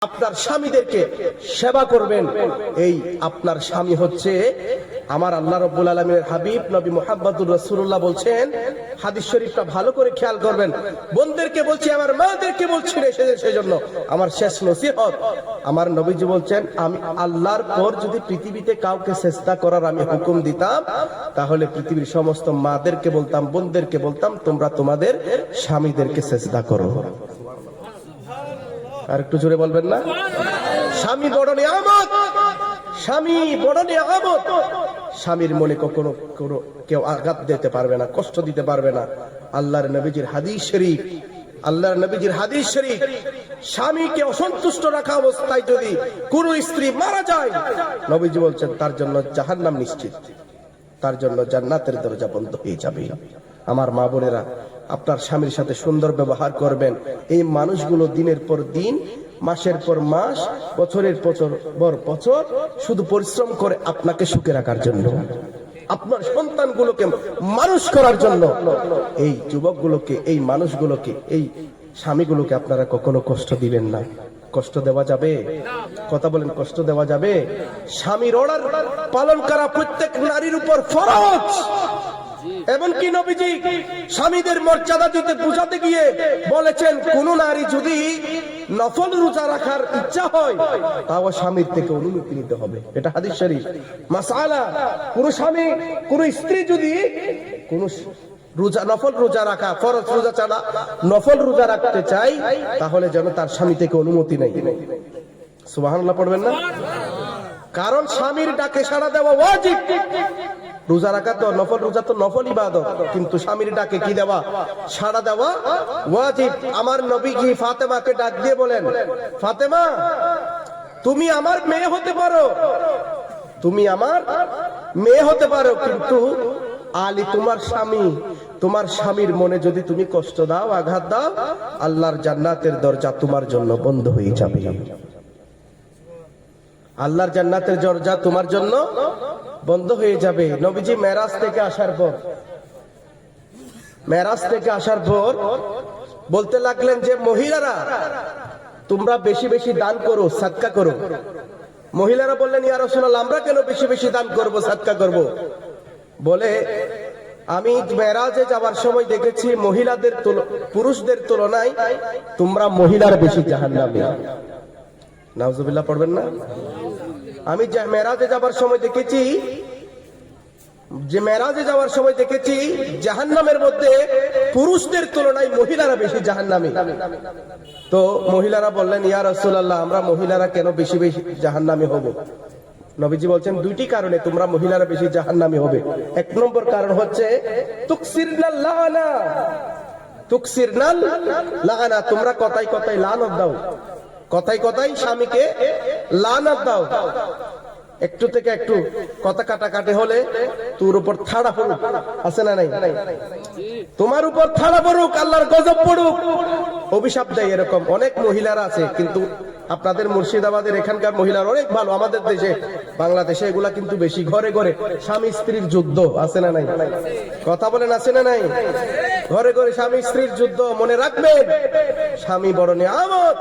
আপনার স্বামীদেরকে সেবা করবেন। এই আপনার স্বামী হচ্ছে আমার আল্লাহ রব্বুল আলমীর হাবিব, নবী মোহাম্মদুর রসুল্লাহ বলছেন, হাদিস শরীফটা ভালো করে খেয়াল করবেন। বোনদেরকে বলছি, আমার মাদেরকে বলছি রে সে- সেজন্য। আমার শেষ নসিহত, আমার নবীজি বলছেন, আমি আল্লাহর পর যদি পৃথিবীতে কাউকে চেষ্টা করার আমি হুকুম দিতাম, তাহলে পৃথিবীর সমস্ত মাদেরকে বলতাম, বোনদেরকে বলতাম, তোমরা তোমাদের স্বামীদেরকে চেষ্টা করো। আর একটু জোরে বলবেন না? স্বামী বড় নিয়ামত। স্বামী বড় নিয়ামত। স্বামীর মনে কখনো কোনো কেউ আঘাত দিতে পারবে না, কষ্ট দিতে পারবে না। আল্লাহর নবীজির হাদিস শরীফ, আল্লাহর নবীজির হাদিস শরীফ। স্বামীকে অসন্তুষ্ট রাখা অবস্থায় যদি কোন স্ত্রী মারা যায়, নবীজি বলছেন, তার জন্য জাহান্নাম নিশ্চিত। তার জন্য জান্নাতের দরজা বন্ধ হয়ে যাবে। আমার মা বোনেরা আপনার স্বামীর সাথে সুন্দর ব্যবহার করবেন। এই মানুষগুলো দিনের পর দিন, মাসের পর মাস, বছরের বছর পর বছর, শুধু পরিশ্রম করে আপনাকে সুখে রাখার জন্য। আপনার সন্তানগুলোকে মানুষ করার জন্য। এই যুবকগুলোকে, এই মানুষগুলোকে, এই স্বামীগুলোকে আপনারা কখনো কষ্ট দিবেন না। কষ্ট দেওয়া যাবে? কথা বলেন, কষ্ট দেওয়া যাবে? স্বামীর অর্ডার পালন করা প্রত্যেক নারীর উপর ফরজ। এমনকি নবীজি স্বামীদের মর্যাদা দিতে বুঝাতে গিয়ে বলেছেন, কোন নারী যদি নফল রোজা রাখার ইচ্ছা হয়, তাও স্বামীর থেকে অনুমতি নিতে হবে। এটা হাদিস শরীফ। মাসালা, কোন স্বামী, কোন স্ত্রী যদি কোন রোজা, নফল রোজা রাখা, ফরজ রোজা ছাড়া নফল রোজা রাখতে চাই তাহলে যেন তার স্বামী থেকে অনুমতি নেই সুবহানাল্লাহ, পড়বেন না? কারণ স্বামীর ডাকে সাড়া দেওয়া ওয়াজিব। রোজা রাখা তো নফল, রোজা তো নফল ইবাদত। কিন্তু স্বামীর ডাকে কি দেওয়া? সাড়া দেওয়া? ওয়াজিব। আমার নবী কি ফাতেমাকে ডাক দিয়ে বলেন, ফাতেমা, তুমি আমার মেয়ে হতে পারো। তুমি আমার মেয়ে হতে পারো, কিন্তু আলী তোমার স্বামী। তোমার স্বামীর মনে যদি তুমি কষ্ট দাও, আঘাত দাও, আল্লাহর জান্নাতের দরজা তোমার জন্য বন্ধ হয়ে যাবে। আল্লাহর জান্নাতের দরজা তোমার জন্য বন্ধ হয়ে যাবে। নবীজি মেরাজ থেকে আসার পর, মেরাজ থেকে আসার পর বলতে লাগলেন যে, মহিলারা, তোমরা বেশি বেশি দান করো, সাদকা করো। মহিলারা বললেন, ইয়া রাসূলুল্লাহ, আমরা কেন বেশি বেশি দান করব, সাদকা করব? বলে, আমি মেরাজে যাওয়ার সময় দেখেছি মহিলাদের পুরুষদের তুলনায় তোমরা মহিলার বেশি জাহান্নামী। নাউজুবিল্লাহ, পড়বেন না? আমি মেরাজে যাবার সময় দেখেছি, যে মেরাজে যাওয়ার সময় দেখেছি, জাহান্নামের মধ্যে পুরুষদের তুলনায় মহিলারা বেশি জাহান্নামী। তো মহিলারা বললেন, ইয়া রাসূলুল্লাহ, আমরা মহিলারা কেন বেশি বেশি জাহান্নামী হব? নবীজি বলছেন, দুইটি কারণে তোমরা মহিলারা বেশি জাহান্নামী হবে। এক নম্বর কারণ হচ্ছে তোমরা কথাই কথাই লানত দাও। কথাই কথাই স্বামীকে লানত দাও। একটু থেকে একটু কথা কাটাকাটি হলে তোর উপর থাড়া পড়ুক। আছে না নাই? তোমার উপর থাড়া পড়ুক, আল্লাহর গজব পড়ুক। অভিশাপ দেয় এরকম। অনেক মহিলারা আছে, কিন্তু আপনাদের মুর্শিদাবাদের এখানকার মহিলার অনেক ভালো। আমাদের দেশে, বাংলাদেশে এগুলা কিন্তু বেশি ঘরে ঘরে। স্বামী স্ত্রীর যুদ্ধ, আছে না নাই? কথা বলেন, আছে না নাই? ঘরে ঘরে স্বামী স্ত্রীর যুদ্ধ মনে রাখবেন? স্বামী বড় নিয়ামত।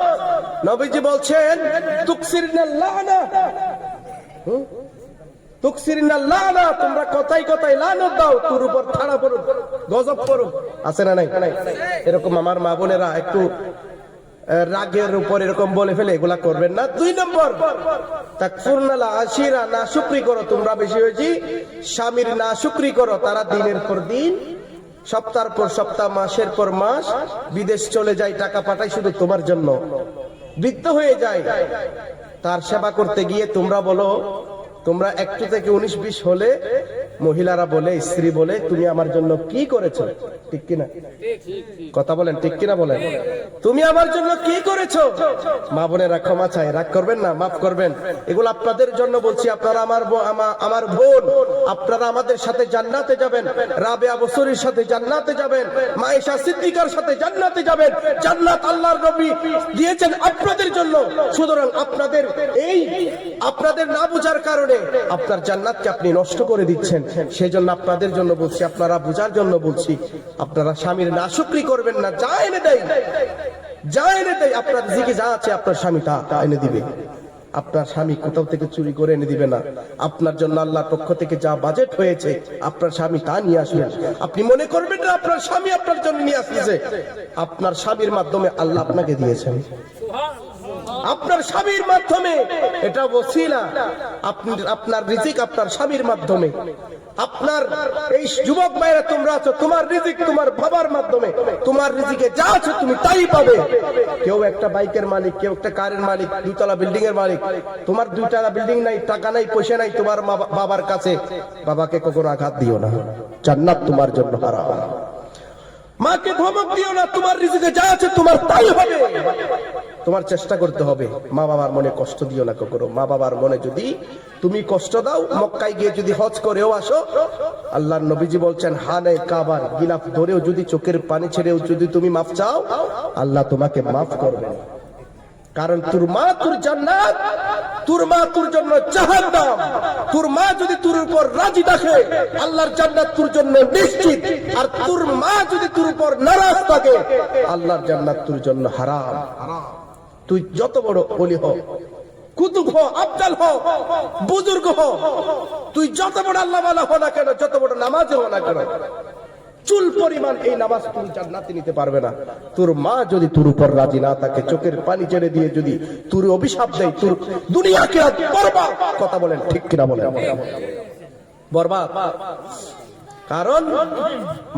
নবীজি বলছেন তোমরা কথাই কথাই লানত দাও, তোর উপর থাড়া গজব আছে না নাই? এরকম আমার মা বোনেরা একটু রাগের উপর এরকম বলে ফেলে, এগুলা করবেন না। দুই নম্বর আশিরা, না শুক্রি করো তোমরা বেশি হয়েছি। স্বামীর না শুক্রি করো, তারা দিনের পর দিন সপ্তাহ পর সপ্তাহ, মাসের পর মাস, বিদেশ চলে যায়, টাকা পাঠায় শুধু তোমার জন্য। বৃদ্ধ হয়ে যায়। তার সেবা করতে গিয়ে তোমরা বলো তোমরা একটু থেকে উনিশ, বিশ হলে মহিলারা বলে, স্ত্রী বলে, তুমি আমার জন্য কি করেছ? ঠিক কিনা? কথা বলেন, ঠিক কিনা বলেন? তুমি আমার জন্য কি করেছ? মা বোনেরা ক্ষমা চাই রাগ করবেন না, মাফ করবেন। এগুলো আপনাদের জন্য বলছি, আপনারা আমার আমার বোন, আপনারা আমাদের সাথে জান্নাতে যাবেন। রাবে আবসরির সাথে জান্নাতে যাবেন। মায়েশা সিদ্দিকার সাথে জান্নাতে যাবেন। জান্নাত আল্লাহর নবী দিয়েছেন আপনাদের জন্য। সুতরাং আপনাদের এই আপনাদের না বুঝার কারণে আপনার জান্নাতকে আপনি নষ্ট করে দিচ্ছেন। সেই জন্য আপনাদের জন্য বলছি, আপনারা বুঝার জন্য বলছি, আপনারা স্বামীর নাশুকরি করবেন না, যা এনে দেয়। যা এনে দেয়, আপনার রিজিকে যা আছে, আপনার স্বামী তা তা এনে দিবে। আপনার স্বামী কোথাও থেকে চুরি করে এনে দিবে না। আপনার জন্য আল্লাহর পক্ষ থেকে যা বাজেট হয়েছে, আপনার স্বামী তা নিয়ে আসবেন আপনি মনে করবেন না, আপনার স্বামী আপনার জন্য নিয়ে আসতেছে। আপনার স্বামীর মাধ্যমে আল্লাহ আপনাকে দিয়েছেন। আপনার স্বামীর মাধ্যমে। এটা বসিলা আপনি, আপনার রিজিক আপনার স্বামীর মাধ্যমে। আপনার এই যুবক ভাইরা তোমরা আছো, তোমার রিজিক তোমার বাবার মাধ্যমে। তোমার রিজিকে যা আছে তুমি তাই পাবে। কেউ একটা বাইকের মালিক, কেউ একটা কারের মালিক, দুতলা বিল্ডিং এর মালিক। তোমার দুইতলা বিল্ডিং নাই, টাকা নাই, পয়সা নাই, তোমার বাবার কাছে। বাবাকে কখনো আঘাত দিও না। জান্নাত তোমার জন্য হারাম। মাকে ধমক দিও না, তোমার রিজিকে যা আছে তোমার তাই হবে। তোমার চেষ্টা করতে হবে, মা বাবার মনে কষ্ট দিও না কখনো। মা বাবার মনে যদি তুমি কষ্ট দাও, মক্কায় গিয়ে যদি হজ করেও আসো, আল্লাহর নবীজি বলছেন হানে কাবার গিলাফ ধরেও যদি চোখের পানি ছেড়েও যদি তুমি মাফ চাও, আল্লাহ তোমাকে মাফ করবেন। কারণ তোর মা তোর জান্নাত তোর মা তোর জন্য জাহান্নাম। তোর মা যদি তোর উপর রাজি থাকে, আল্লাহর জান্নাত তোর জন্য নিশ্চিত। আর তোর মা যদি তোর উপর নারাজ থাকে, আল্লাহর জান্নাত তোর জন্য হারাম। তুই যত বড় অলি হ, কুতুব হ, আফজাল হ, বুজুর্গ হ, তুই যত বড় আল্লাহ হ না কেন, যত বড় নামাজ হ না কেন চুল পরিমাণ এই নামাজ তুমি জান্নাতে নিতে পারবে না। তোর মা যদি তোর উপর রাজি না থাকে, চোখের পানি ছেড়ে দিয়ে যদি তোর অভিশাপ দেয়, তোর দুনিয়াকে বরবাদ। কথা বলেন, ঠিক কিনা বলেন? বরবাদ। কারণ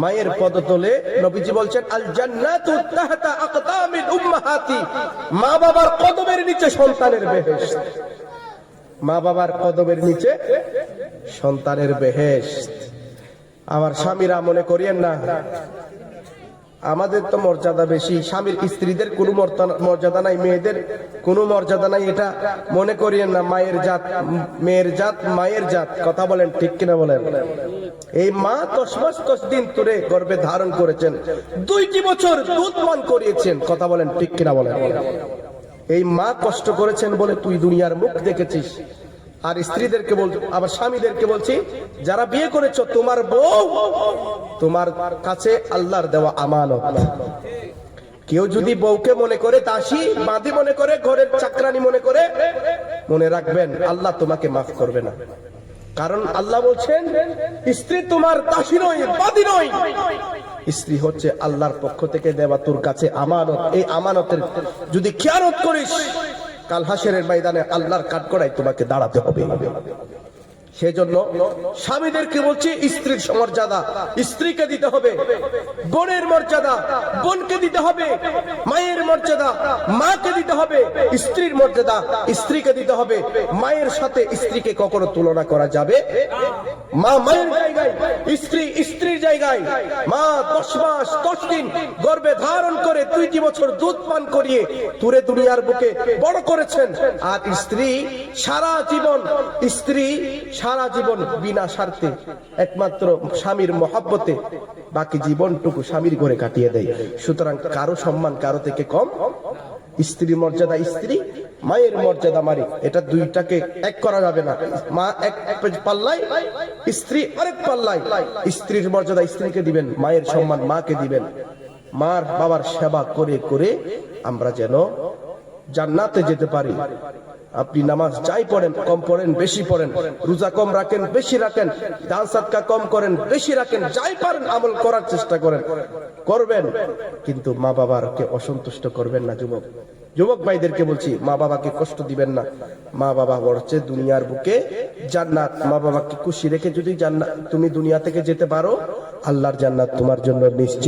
মায়ের পদতলে নবীজি বলছেন আল জান্নাতু তাহতা আকদামিল উম্মাহাতি। মা বাবার কদমের নিচে সন্তানের বেহেশত। মা বাবার কদমের নিচে সন্তানের বেহেশত। আমার স্বামীরা মনে করিয়েন না। আমাদের তো মর্যাদা বেশি। স্বামীর স্ত্রীদের কোনো মর্যাদা নাই, মেয়েদের কোনো মর্যাদা নাই, এটা মনে করিয়েন না। মায়ের জাত, মেয়ের জাত, মায়ের জাত। কথা বলেন ঠিক কিনা বলেন? এই মা দশ মাস দশ দিন ধরে গর্ভে ধারণ করেছেন। দুইটি বছর দুধ পান করিয়েছেন। কথা বলেন ঠিক কিনা বলেন? এই মা কষ্ট করেছেন বলে তুই দুনিয়ার মুখ দেখেছিস। আর স্ত্রীদেরকে বল আবার স্বামীদেরকে বলছি, যারা বিয়ে করেছ, তোমার বউ, তোমার কাছে আল্লাহর দেওয়া আমানত। কেউ যদি বউকে মনে করে, দাসী, বাঁধি মনে করে, ঘরের চাকরানি মনে করে, মনে রাখবেন, আল্লাহ তোমাকে মাফ করবে না। কারণ আল্লাহ বলছেন, স্ত্রী তোমার দাসী নয় বাদী নয়। স্ত্রী হচ্ছে আল্লাহর পক্ষ থেকে দেওয়া তোর কাছে আমানত। এই আমানতের যদি খেয়ানত করিস কাল হাসের ময়দানে আল্লাহর কাঠগড়ায় তোমাকে দাঁড়াতে হবে। সেজন্য স্বামীদেরকে বলছি, স্ত্রীর মর্যাদা স্ত্রীকে দিতে হবে, বোনের মর্যাদা, বোনকে দিতে হবে, মায়ের মর্যাদা, মাকে দিতে হবে, স্ত্রীর মর্যাদা, স্ত্রীকে দিতে হবে। মায়ের সাথে স্ত্রীকে কখনো তুলনা করা যাবে মা মায়ের জায়গায়, স্ত্রী স্ত্রীর জায়গায়। মা দশ মাস, দশ দিন গর্ভে ধারণ করে দুইটি বছর দুধ পান করিয়ে তুরে দুনিয়ার বুকে বড় করেছেন। আর স্ত্রী সারা জীবন স্ত্রী সারা জীবন বিনা স্বার্থে একমাত্র স্বামীর মহাব্বতে বাকি জীবনটুকু স্বামীর ঘরে কাটিয়ে দেয়। সুতরাং কারও সম্মান কারও থেকে কম? স্ত্রীর মর্যাদা স্ত্রী, মায়ের মর্যাদা মারি। এটা দুইটাকে এক করা যাবে না। মা এক পাল্লাই স্ত্রী আরেক পাল্লাই স্ত্রীর মর্যাদা স্ত্রীকে দিবেন, মায়ের সম্মান মাকে দিবেন। মার বাবার সেবা করে করে আমরা যেন জান্নাতে যেতে পারি। আপনি নামাজ যাই পড়েন, কম পড়েন, বেশি পড়েন, রোজা কম রাখেন, বেশি রাখেন দান সাদকা কম করেন, বেশি রাখেন, যাই পারেন, আমল করার চেষ্টা করেন, করবেন, কিন্তু মা বাবাকে অসন্তুষ্ট করবেন না যুবক। যুবক ভাইদেরকে বলছি, মা বাবাকে কষ্ট দিবেন না। মা বাবা বলছে, দুনিয়ার বুকে জান্নাত। মা বাবাকে খুশি রেখে যদি জান্নাত তুমি দুনিয়া থেকে যেতে পারো, আল্লাহর জান্নাত তোমার জন্য নিশ্চিত।